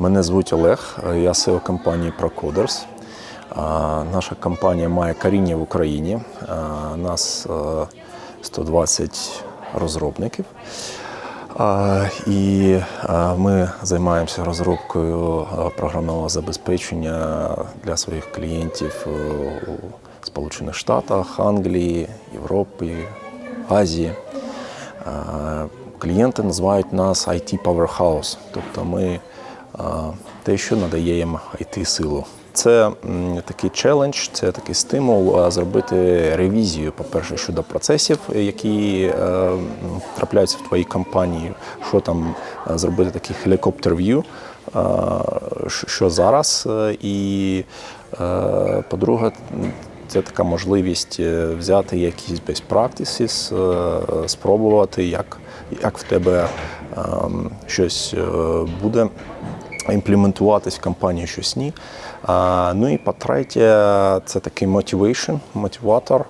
Мене звуть Олег, я SEO компанії Procoders. Наша компанія має коріння в Україні. Нас е, 120 розробників. І е, ми займаємося розробкою е, програмного забезпечення для своїх клієнтів е, у Сполучених Штатах, Англії, Європі, Азії. Е, Клієнти називають нас IT Powerhouse, тобто ми е, те, що надає їм it силу. Це такий челендж, це такий стимул зробити ревізію, по-перше, щодо процесів, які е, трапляються в твоїй компанії, що там е, зробити такий е, що- зараз. е, І, по-друге, це така можливість взяти якісь best practices, спробувати, як, як в тебе ем, щось буде імплементуватись в компанії, щось ні. А, Ну і по-третє, це такий motivation, мотиватор.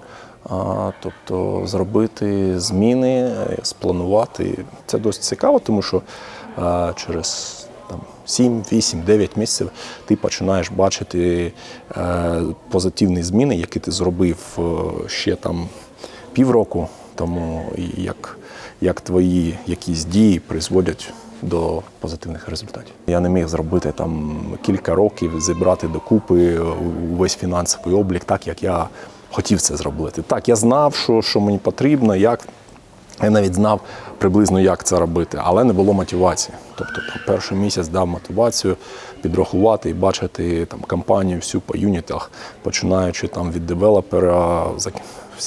А, Тобто зробити зміни, е, спланувати. Це досить цікаво, тому що е, через там 7, 8, 9 місяців ти починаєш бачити е, позитивні зміни, які ти зробив е, ще там півроку тому, і як, як твої якісь дії призводять до позитивних результатів. Я не міг зробити там кілька років, зібрати докупи увесь фінансовий облік, так як я хотів це зробити. Так, я знав, що, що мені потрібно, як я навіть знав приблизно, як це робити, але не було мотивації. Тобто там, перший місяць дав мотивацію підрахувати і бачити там компанію всю по юнітах, починаючи там від девелопера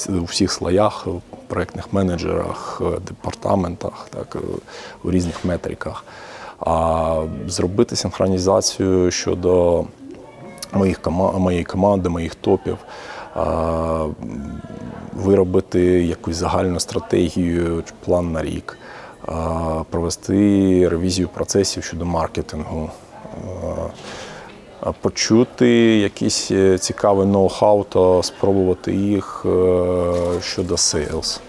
у всіх слоях, у проєктних менеджерах, е, департаментах, так, е, у різних метриках. А зробити синхронізацію щодо моїх моєї команди, моїх топів, виробити якусь загальну стратегію, план на рік, провести ревізію процесів щодо маркетингу, почути якісь е, цікаві ноу-хау та спробувати їх е, щодо sales.